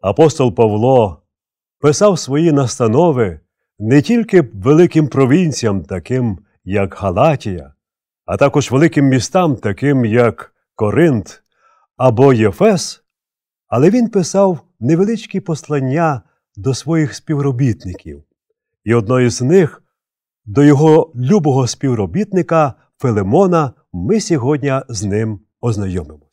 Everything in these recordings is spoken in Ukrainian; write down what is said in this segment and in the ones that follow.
Апостол Павло писав свої настанови не тільки великим провінціям, таким як Галатія, а також великим містам, таким як Коринт або Єфес, але він писав невеличкі послання до своїх співробітників, і одною з них до його любого співробітника Филимона ми сьогодні з ним ознайомимось.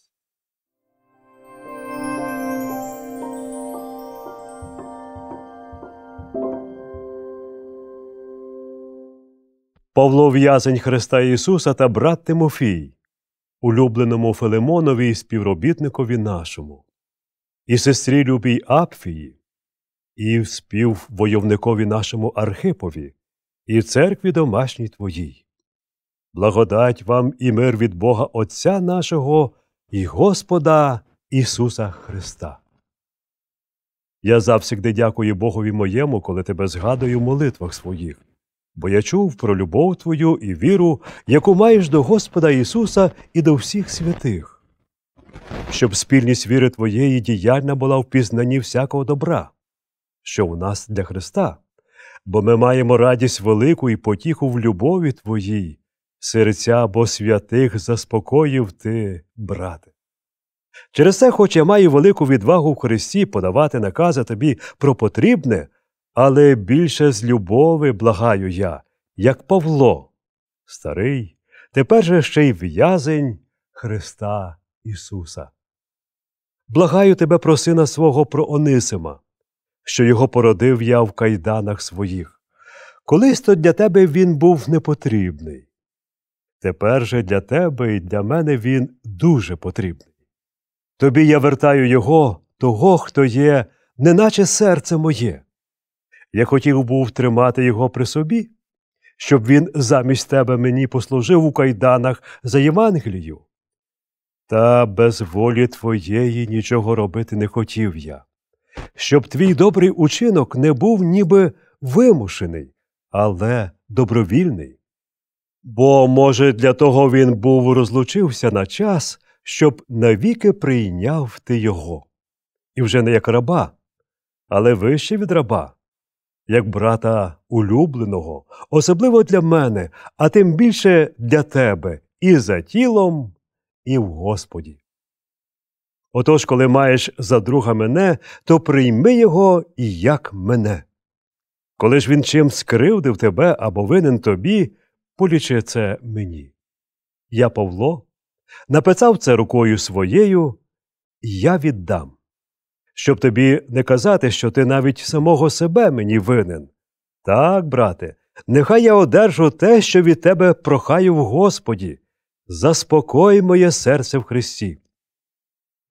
Павло в'язень Христа Ісуса та брат Тимофій, улюбленому Филимонові і співробітникові нашому, і сестрі любій Апфії, і співвойовникові нашому Архипові, і церкві домашній твоїй. Благодать вам і мир від Бога Отця нашого і Господа Ісуса Христа. Я завсігди дякую Богові моєму, коли тебе згадую в молитвах своїх, бо я чув про любов твою і віру, яку маєш до Господа Ісуса і до всіх святих, щоб спільність віри твоєї діяльна була в всякого добра, що у нас для Христа, бо ми маємо радість велику і потіху в любові Твоїй, серця бо святих заспокоїв ти, брате. Через це, хоч я маю велику відвагу в Христі подавати накази тобі про потрібне, але більше з любови благаю я, як Павло, старий, тепер же ще й в'язень Христа Ісуса. Благаю тебе про сина свого про Онисима, що його породив я в кайданах своїх. Колись то для тебе він був непотрібний. Тепер же для тебе і для мене він дуже потрібний. Тобі я вертаю його, того, хто є, неначе серце моє. Я хотів був тримати його при собі, щоб він замість тебе мені послужив у кайданах за Євангелію. Та без волі твоєї нічого робити не хотів я, щоб твій добрий учинок не був ніби вимушений, але добровільний. Бо, може, для того він був розлучився на час, щоб навіки прийняв ти його. І вже не як раба, але вище від раба, як брата улюбленого, особливо для мене, а тим більше для тебе, і за тілом, і в Господі. Отож, коли маєш за друга мене, то прийми його і як мене. Коли ж він чим скривдив тебе або винен тобі, полічи це мені. Я, Павло, написав це рукою своєю, і я віддам. Щоб тобі не казати, що ти навіть самого себе мені винен. Так, брате, нехай я одержу те, що від тебе прохаю в Господі, заспокой моє серце в Христі.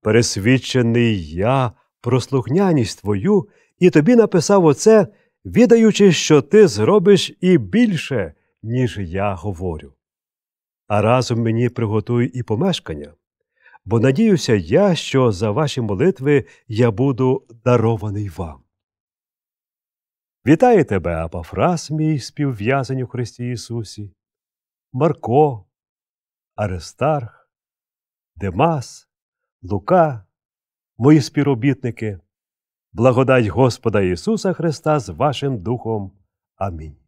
Пересвідчений я про слухняність твою, і тобі написав оце, відаючи, що ти зробиш і більше, ніж я говорю. А разом мені приготуй і помешкання, бо надіюся я, що за ваші молитви я буду дарований вам. Вітаю тебе, Апафрас, мій співв'язань у Христі Ісусі, Марко, Аристарх, Демас, Лука, мої співробітники, благодать Господа Ісуса Христа з вашим Духом. Амінь.